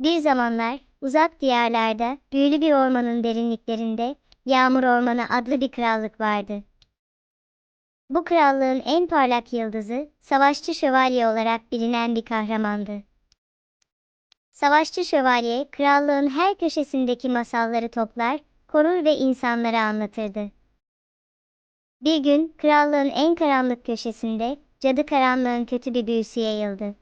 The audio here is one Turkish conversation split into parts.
Bir zamanlar, uzak diyarlarda, büyülü bir ormanın derinliklerinde, Yağmur Ormanı adlı bir krallık vardı. Bu krallığın en parlak yıldızı, savaşçı şövalye olarak bilinen bir kahramandı. Savaşçı şövalye, krallığın her köşesindeki masalları toplar, korur ve insanlara anlatırdı. Bir gün, krallığın en karanlık köşesinde, cadı karanlığın kötü bir büyüsü yayıldı.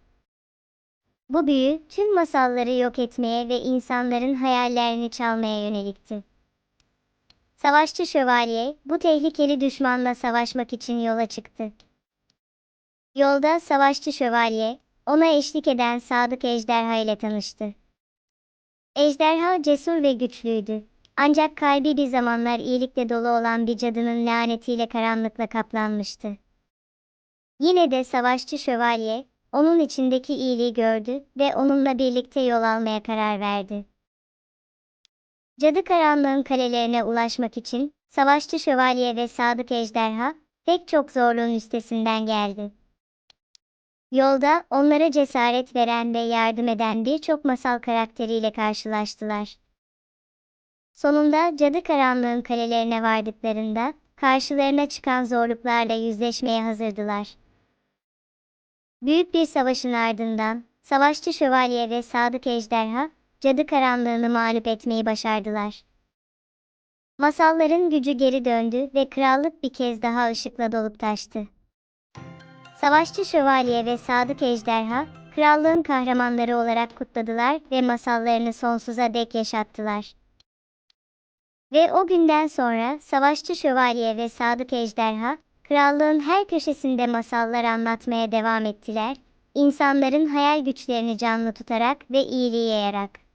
Bu büyü, tüm masalları yok etmeye ve insanların hayallerini çalmaya yönelikti. Savaşçı şövalye, bu tehlikeli düşmanla savaşmak için yola çıktı. Yolda savaşçı şövalye, ona eşlik eden sadık ejderha ile tanıştı. Ejderha cesur ve güçlüydü. Ancak kalbi bir zamanlar iyilikle dolu olan bir cadının lanetiyle karanlıkla kaplanmıştı. Yine de savaşçı şövalye, onun içindeki iyiliği gördü ve onunla birlikte yol almaya karar verdi. Cadı karanlığın kalelerine ulaşmak için, savaşçı şövalye ve sadık ejderha, pek çok zorluğun üstesinden geldi. Yolda onlara cesaret veren ve yardım eden birçok masal karakteriyle karşılaştılar. Sonunda cadı karanlığın kalelerine vardıklarında, karşılarına çıkan zorluklarla yüzleşmeye hazırdılar. Büyük bir savaşın ardından, savaşçı şövalye ve sadık ejderha, cadı karanlığını mağlup etmeyi başardılar. Masalların gücü geri döndü ve krallık bir kez daha ışıkla dolup taştı. Savaşçı şövalye ve sadık ejderha, krallığın kahramanları olarak kutladılar ve masallarını sonsuza dek yaşattılar. Ve o günden sonra savaşçı şövalye ve sadık ejderha, krallığın her köşesinde masallar anlatmaya devam ettiler, insanların hayal güçlerini canlı tutarak ve iyiliği yayarak.